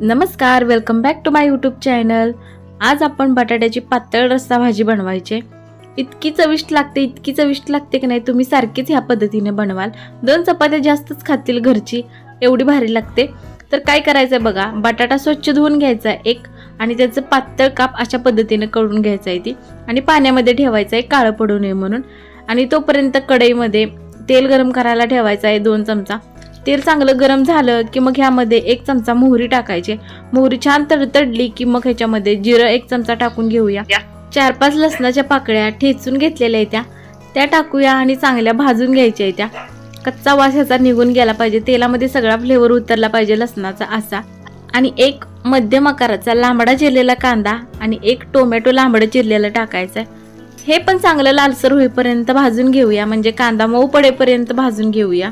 नमस्कार welcome back to my YouTube channel आज आपण बटाट्याची पातळ रस्सा भाजी बनवायची इतकी चविष्ट लागते इतकी चविष्ट लागते की नाही तुम्ही सारखीच ह्या पद्धतीने बनवाल. दोन चपात्या जास्तच खातील घरची एवढी भारी लागते. तर काय करायचं आहे बघा बटाटा स्वच्छ धुवून घ्यायचा आहे एक आणि त्याचं पातळ काप अशा पद्धतीने करून घ्यायचं आहे ती. आणि पाण्यामध्ये ठेवायचं आहे काळं पडू नये म्हणून. आणि तोपर्यंत कढईमध्ये तेल गरम करायला ठेवायचं आहे दोन चमचा. तेल चांगलं गरम झालं की मग ह्यामध्ये एक चमचा मोहरी टाकायची. मोहरी छान तडतडली की मग ह्याच्यामध्ये जिरं एक चमचा टाकून घेऊया. चार पाच लसणाच्या पाकळ्या ठेचून घेतलेल्या त्या. त्या टाकूया आणि चांगल्या भाजून घ्यायच्या त्या. कच्चा वास ह्याचा निघून गेला पाहिजे. तेलामध्ये सगळा फ्लेवर उतरला पाहिजे लसणाचा असा. आणि एक मध्यम आकाराचा लांबडा चिरलेला कांदा आणि एक टोमॅटो लांबडं चिरलेलं टाकायचं हे पण चांगलं लालसर होईपर्यंत भाजून घेऊया. म्हणजे कांदा मऊ पडेपर्यंत भाजून घेऊया.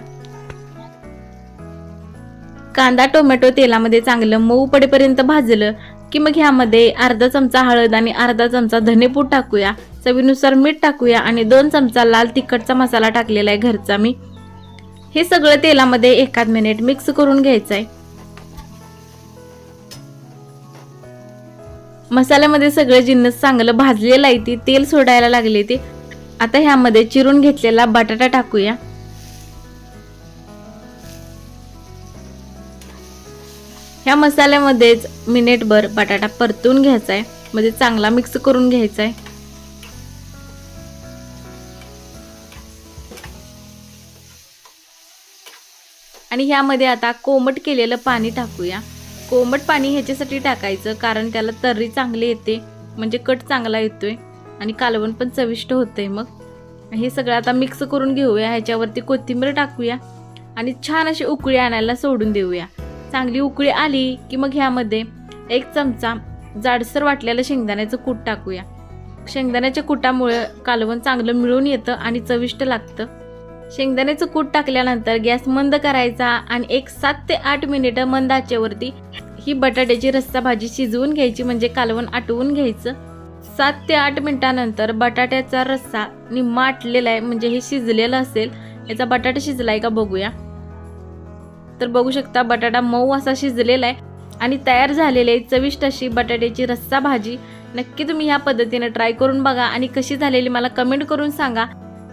कांदा टोमॅटो तेलामध्ये चांगलं मऊ पडेपर्यंत भाजलं की मग ह्यामध्ये अर्धा चमचा हळद आणि अर्धा चमचा धनेपूड टाकूया. चवीनुसार मीठ टाकूया आणि दोन चमचा लाल तिखटचा मसाला टाकलेला आहे घरचा मी. हे सगळं तेलामध्ये एखाद मिनिट मिक्स करून घ्यायचं आहे मसाल्यामध्ये सगळे जिन्नस चांगलं भाजलेलं आहे ती तेल सोडायला लागले ते. आता ह्यामध्ये चिरून घेतलेला बटाटा टाकूया. ह्या मसाल्यामध्येच मिनिटभर बटाटा परतून घ्यायचा आहे म्हणजे चांगला मिक्स करून घ्यायचा आहे आणि ह्यामध्ये आता कोमट केलेलं पाणी टाकूया. कोमट पाणी ह्याच्यासाठी टाकायचं कारण त्याला तर्री चांगली येते. म्हणजे कट चांगला येतोय. आणि कालवण पण चविष्ट होतंय मग. हे सगळं आता मिक्स करून घेऊया. ह्याच्यावरती कोथिंबीर टाकूया. आणि छान अशी उकळी आणायला सोडून देऊया. चांगली उकळी आली की मग ह्यामध्ये एक चमचा जाडसर वाटलेलं शेंगदाण्याचं कूट टाकूया. शेंगदाण्याच्या कुटामुळे कालवण चांगलं मिळून येतं आणि चविष्ट लागतं. शेंगदाण्याचं कूट टाकल्यानंतर गॅस मंद करायचा आणि एक सात ते आठ मिनिटं मंद आचेवरती ही बटाट्याची रस्सा भाजी शिजवून घ्यायची म्हणजे कालवण आटवून घ्यायचं. सात ते आठ मिनिटानंतर बटाट्याचा रस्सा निम्मा आटलेला आहे म्हणजे हे शिजलेलं असेल याचा बटाटा शिजलाय का बघूया. तर बघू शकता बटाटा मऊ असा शिजलेला आहे आणि तयार झालेले आहे चविष्ट अशी बटाट्याची रस्सा भाजी. नक्की तुम्ही ह्या पद्धतीने ट्राय करून बघा आणि कशी झालेली मला कमेंट करून सांगा.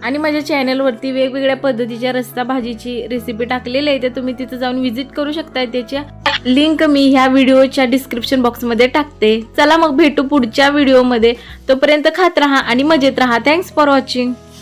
आणि माझ्या चॅनलवरती वेगवेगळ्या पद्धतीच्या रस्सा भाजीची रेसिपी टाकलेली आहे ते तुम्ही तिथं जाऊन व्हिजिट करू शकताय. त्याच्या लिंक मी ह्या व्हिडिओच्या डिस्क्रिप्शन बॉक्समध्ये टाकते. चला मग भेटू पुढच्या व्हिडिओमध्ये तोपर्यंत खात राहा आणि मजेत राहा. Thanks for watching